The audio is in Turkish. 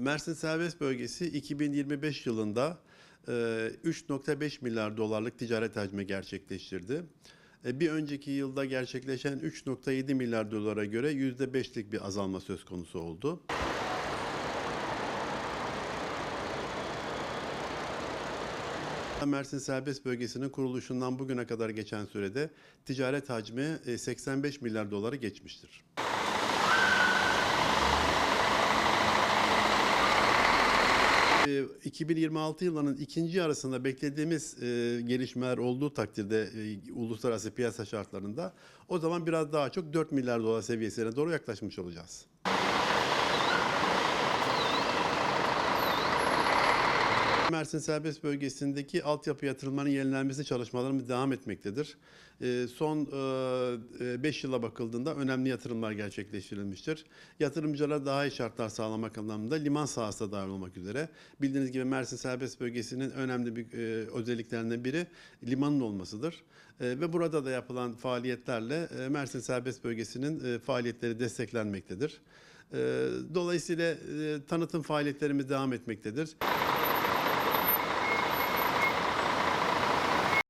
Mersin Serbest Bölgesi 2025 yılında e, 3.5 milyar dolarlık ticaret hacmi gerçekleştirdi. E, Bir önceki yılda gerçekleşen 3.7 milyar dolara göre %5'lik bir azalma söz konusu oldu. Mersin Serbest Bölgesi'nin kuruluşundan bugüne kadar geçen sürede ticaret hacmi e, 85 milyar doları geçmiştir. 2026 yılının ikinci yarısında beklediğimiz e, gelişmeler olduğu takdirde e, uluslararası piyasa şartlarında o zaman biraz daha çok 4 milyar dolar seviyesine doğru yaklaşmış olacağız. Mersin Serbest Bölgesi'ndeki altyapı yatırımlarının yenilenmesi çalışmalarımız devam etmektedir. Ee, Son 5 yıla bakıldığında önemli yatırımlar gerçekleştirilmiştir. Yatırımcılara daha iyi şartlar sağlamak anlamında liman sahası da dahil olmak üzere. Bildiğiniz gibi Mersin Serbest Bölgesi'nin önemli bir e, özelliklerinden biri limanın olmasıdır. E, Ve burada da yapılan faaliyetlerle e, Mersin Serbest Bölgesi'nin e, faaliyetleri desteklenmektedir. E, Dolayısıyla e, tanıtım faaliyetlerimiz devam etmektedir.